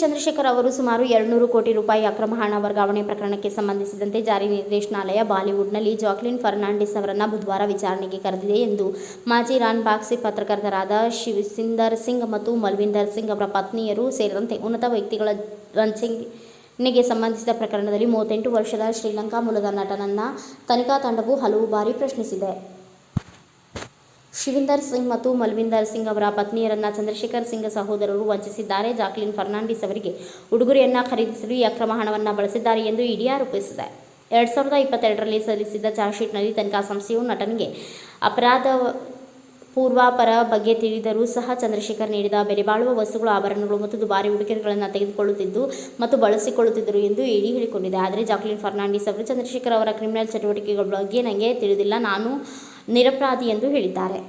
ಚಂದ್ರಶೇಖರ್ ಅವರು ಸುಮಾರು ಎರಡುನೂರು ಕೋಟಿ ರೂಪಾಯಿ ಅಕ್ರಮ ಹಣ ವರ್ಗಾವಣೆ ಪ್ರಕರಣಕ್ಕೆ ಸಂಬಂಧಿಸಿದಂತೆ ಜಾರಿ ನಿರ್ದೇಶನಾಲಯ ಬಾಲಿವುಡ್ನಲ್ಲಿ ಜಾಕ್ಲಿನ್ ಫರ್ನಾಂಡಿಸ್ ಅವರನ್ನು ಬುಧವಾರ ವಿಚಾರಣೆಗೆ ಕರೆದಿದೆ ಎಂದು ಮಾಜಿ ರಾನ್ ಬಾಕ್ಸಿ ಪತ್ರಕರ್ತರಾದ ಶಿವಸಿಂದರ್ ಸಿಂಗ್ ಮತ್ತು ಮಲ್ವಿಂದರ್ ಸಿಂಗ್ ಅವರ ಪತ್ನಿಯರು ಸೇರಿದಂತೆ ಉನ್ನತ ವ್ಯಕ್ತಿಗಳ ವಂಚನೆಗೆ ಸಂಬಂಧಿಸಿದ ಪ್ರಕರಣದಲ್ಲಿ ಮೂವತ್ತೆಂಟು ವರ್ಷದ ಶ್ರೀಲಂಕಾ ಮೂಲದ ನಟನನ್ನ ತನಿಖಾ ತಂಡವು ಹಲವು ಬಾರಿ ಪ್ರಶ್ನಿಸಿದೆ. ಶಿವಿಂದರ್ ಸಿಂಗ್ ಮತ್ತು ಮಲ್ವಿಂದರ್ ಸಿಂಗ್ ಅವರ ಪತ್ನಿಯರನ್ನ ಚಂದ್ರಶೇಖರ್ ಸಿಂಗ್ ಸಹೋದರರು ವಂಚಿಸಿದ್ದಾರೆ. ಜಾಕ್ಲಿನ್ ಫರ್ನಾಂಡಿಸ್ ಅವರಿಗೆ ಉಡುಗೊರೆಯನ್ನ ಖರೀದಿಸಲು ಈ ಅಕ್ರಮ ಹಣವನ್ನು ಬಳಸಿದ್ದಾರೆ ಎಂದು ಇಡಿ ಆರೋಪಿಸಿದೆ. ಎರಡು ಸಾವಿರದ ಇಪ್ಪತ್ತೆರಡರಲ್ಲಿ ಸಲ್ಲಿಸಿದ್ದ ಚಾರ್ಜ್ ಶೀಟ್ನಲ್ಲಿ ತನಿಖಾ ಸಂಸ್ಥೆಯು ನಟನಿಗೆ ಅಪರಾಧ ಪೂರ್ವಾಪರ ಬಗ್ಗೆ ತಿಳಿದರೂ ಸಹ ಚಂದ್ರಶೇಖರ್ ನೀಡಿದ ಬೆಲೆಬಾಳುವ ವಸ್ತುಗಳು, ಆಭರಣಗಳು ಮತ್ತು ದುಬಾರಿ ಉಡುಗೊರೆಗಳನ್ನು ತೆಗೆದುಕೊಳ್ಳುತ್ತಿದ್ದು ಮತ್ತು ಬಳಸಿಕೊಳ್ಳುತ್ತಿದ್ದರು ಎಂದು ಇಡಿ ಹೇಳಿಕೊಂಡಿದೆ. ಆದರೆ ಜಾಕ್ಲಿನ್ ಫರ್ನಾಂಡಿಸ್ ಅವರು, ಚಂದ್ರಶೇಖರ್ ಅವರ ಕ್ರಿಮಿನಲ್ ಚಟುವಟಿಕೆಗಳ ಬಗ್ಗೆ ನನಗೆ ತಿಳಿದಿಲ್ಲ. ನಾನು ನಿರಪರಾಧಿ ಎಂದು ಹೇಳಿದ್ದಾರೆ.